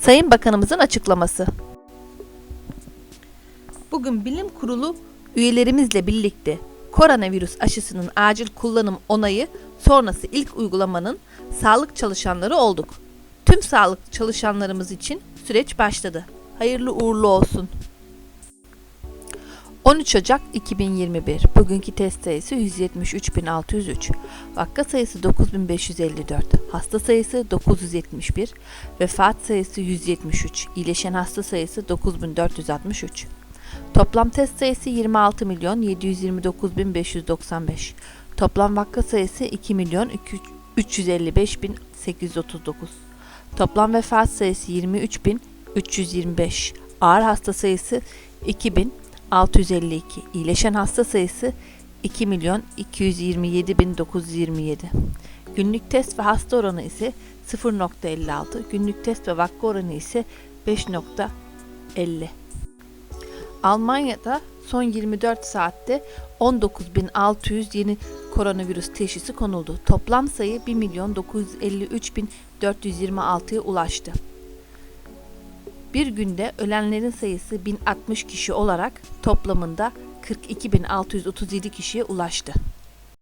Sayın Bakanımızın açıklaması. Bugün bilim kurulu üyelerimizle birlikte koronavirüs aşısının acil kullanım onayı sonrası ilk uygulamanın sağlık çalışanları olduk. Tüm sağlık çalışanlarımız için süreç başladı. Hayırlı uğurlu olsun. 13 Ocak 2021 Bugünkü test sayısı 173.603 Vaka sayısı 9554 Hasta sayısı 971 Vefat sayısı 173 İyileşen hasta sayısı 9463 Toplam test sayısı 26 milyon 729 bin 595 Toplam vaka sayısı 2 milyon 355 bin 839 Toplam vefat sayısı 23 bin 325 Ağır hasta sayısı 2000 652. İyileşen hasta sayısı 2 milyon 227 bin 927. Günlük test ve hasta oranı ise 0.56. Günlük test ve vaka oranı ise 5.50. Almanya'da son 24 saatte 19.600 yeni koronavirüs teşhisi konuldu. Toplam sayı 1 milyon 953 bin 426'ya ulaştı. Bir günde ölenlerin sayısı 1060 kişi olarak toplamında 42.637 kişiye ulaştı.